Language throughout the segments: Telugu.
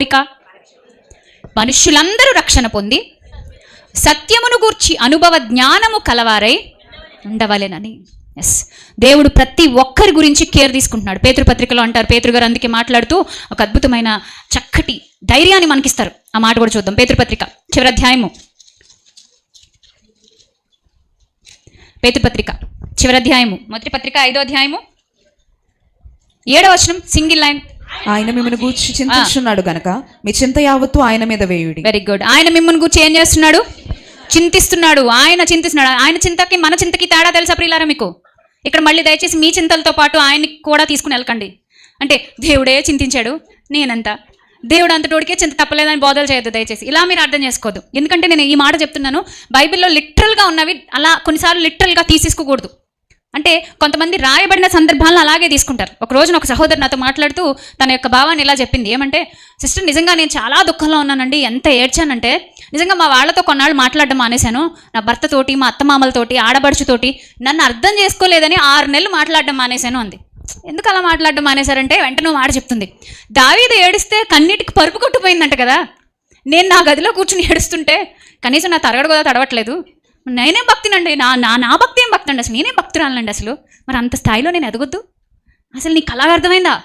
కోరిక మనుష్యులందరూ రక్షణ పొంది సత్యమును గూర్చి అనుభవ జ్ఞానము కలవారై ఉండవలెనని. ఎస్ దేవుడు ప్రతి ఒక్కరి గురించి కేర్ తీసుకుంటున్నాడు. పేతృపత్రికలో అంటారు. పేతృగారు అందుకే మాట్లాడుతూ ఒక అద్భుతమైన చక్కటి ధైర్యాన్ని మనకిస్తారు. ఆ మాట కూడా చూద్దాం. పేతృపత్రిక చివరి అధ్యాయము. పేతృపత్రిక చివరి అధ్యాయము. మొదటి పత్రిక ఐదో అధ్యాయము. ఏడవ వచనం సింగిల్ లైన్. ఆయన మిమ్మల్ని గూర్చి చింతిస్తున్నాడు గనక. మీ చింత యావత్తు ఆయన మీద వేయుడి. వెరీ గుడ్ ఆయన మిమ్మల్ని గురించి ఏం చేస్తున్నాడు? చింతిస్తున్నాడు. ఆయన చింతిస్తున్నాడు. ఆయన చింతకి మన చింతకి తేడా తెలుసా ప్రియులారా మీకు? ఇక్కడ మళ్ళీ దయచేసి మీ చింతలతో పాటు ఆయన్ని కూడా తీసుకుని వెళ్ళకండి. అంటే దేవుడే చింతించాడు నేనంత. దేవుడు అంతటోడికే చింత తప్పలేదని బోధలు చేయొద్దు దయచేసి. ఇలా మీరు అర్థం చేసుకోవద్దు. ఎందుకంటే నేను ఈ మాట చెప్తున్నాను బైబిల్లో లిటరల్గా ఉన్నవి అలా కొన్నిసార్లు లిటరల్గా తీసేసుకోకూడదు. అంటే కొంతమంది రాయబడిన సందర్భాలను అలాగే తీసుకుంటారు. ఒక రోజున ఒక సహోదరు నాతో మాట్లాడుతూ తన యొక్క భావాన్ని ఇలా చెప్పింది. ఏమంటే సిస్టర్ నిజంగా నేను చాలా దుఃఖంలో ఉన్నానండి. ఎంత ఏడ్చానంటే నిజంగా మా వాళ్ళతో కొన్నాళ్ళు మాట్లాడడం మానేశాను. నా భర్తతోటి మా అత్తమామలతోటి ఆడబడుచుతోటి నన్ను అర్థం చేసుకోలేదని ఆరు నెలలు మాట్లాడడం మానేశాను అంది. ఎందుకు అలా మాట్లాడడం మానేశారంటే వెంటనే మాట చెప్తుంది. దావీది ఏడిస్తే కన్నిటికి పరుపు కొట్టుపోయిందంట కదా. నేను నా గదిలో కూర్చుని ఏడుస్తుంటే కనీసం నా తరగడు కూడా తడవట్లేదు. నేనేం భక్తినండి? నా నా నా భక్తి ఏం భక్తి అండి అసలు? నేనేం భక్తురాలండి అసలు? మరి అంత స్థాయిలో నేను ఎదగొద్దు? అసలు నీకు అలా అర్థమైందా?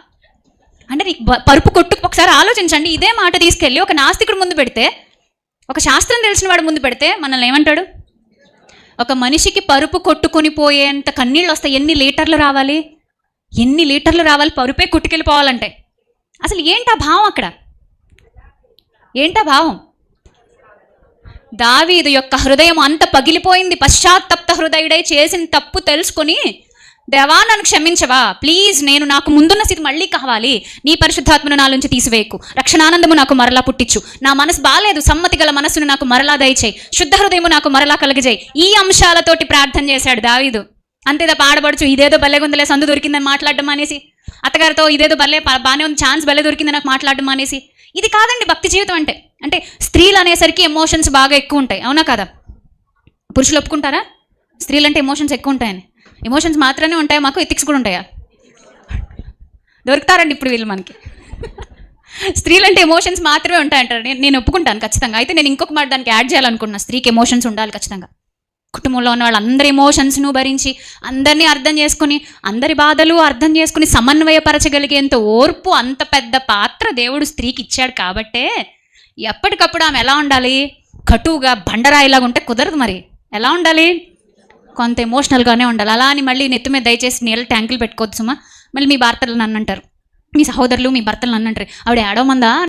అంటే నీకు పరుపు కొట్టు ఒకసారి ఆలోచించండి. ఇదే మాట తీసుకెళ్ళి ఒక నాస్తికుడు ముందు పెడితే ఒక శాస్త్రం తెలిసిన వాడు ముందు పెడితే మనల్ని ఏమంటాడు? ఒక మనిషికి పరుపు కొట్టుకొని పోయేంత కన్నీళ్ళు వస్తాయి. ఎన్ని లీటర్లు రావాలి? ఎన్ని లీటర్లు రావాలి? పరుపే కొట్టుకెళ్ళిపోవాలంటే. అసలు ఏంటా భావం అక్కడ? ఏంటా భావం? దావీదు యొక్క హృదయం అంత పగిలిపోయింది పశ్చాత్తప్త హృదయుడై చేసిన తప్పు తెలుసుకొని దేవా నన్ను క్షమించవా? ప్లీజ్ నేను నాకు ముందున్న స్థితి మళ్ళీ కావాలి. నీ పరిశుద్ధాత్మను నా నుంచి తీసివేయకు. రక్షణానందము నాకు మరలా పుట్టించు. నా మనసు బాలేదు. సమ్మతి గల మనస్సును నాకు మరలా దయచేయి. శుద్ధ హృదయము నాకు మరలా కలిగజేయి. ఈ అంశాలతోటి ప్రార్థన చేశాడు దావీదు. అంతే తప్ప ఇదేదో ఇదేదో బల్లెగుందలే సందు దొరికిందని మాట్లాడడం అనేసి అత్తగారితో ఇదేదో బల్లే బాగానే ఉంది ఛాన్స్ భలే దొరికింది నాకు మాట్లాడడం అనేసి ఇది కాదండి భక్తి జీవితం అంటే. అంటే స్త్రీలు అనేసరికి ఎమోషన్స్ బాగా ఎక్కువ ఉంటాయి అవునా కదా? పురుషులు ఒప్పుకుంటారా? స్త్రీలు అంటే ఎమోషన్స్ ఎక్కువ ఉంటాయని. ఎమోషన్స్ మాత్రమే ఉంటాయా? మాకు ఎథిక్స్ కూడా ఉంటాయా? దొరుకుతారండి ఇప్పుడు వీళ్ళు మనకి. స్త్రీలు అంటే ఎమోషన్స్ మాత్రమే ఉంటాయంటారు. నేను నేను ఒప్పుకుంటాను ఖచ్చితంగా. అయితే నేను ఇంకొక మాట దానికి యాడ్ చేయాలనుకుంటున్నా. స్త్రీకి ఎమోషన్స్ ఉండాలి ఖచ్చితంగా. కుటుంబంలో ఉన్న వాళ్ళందరి ఎమోషన్స్ను భరించి అందరినీ అర్థం చేసుకుని అందరి బాధలు అర్థం చేసుకుని సమన్వయపరచగలిగేంత ఓర్పు అంత పెద్ద పాత్ర దేవుడు స్త్రీకి ఇచ్చాడు కాబట్టే ఎప్పటికప్పుడు ఆమె ఎలా ఉండాలి? కటువుగా బండరాయిలాగా ఉంటే కుదరదు మరి. ఎలా ఉండాలి? కొంత ఎమోషనల్గానే ఉండాలి. అలా అని మళ్ళీ నెత్తి మీద దయచేసి నీళ్ళ ట్యాంకులు పెట్టుకోవచ్చు సుమా. మళ్ళీ మీ భర్తలు నన్ను అంటారు. మీ సహోదరులు మీ భర్తలు నన్ను అంటారు. ఆవిడ ఏడవమందా?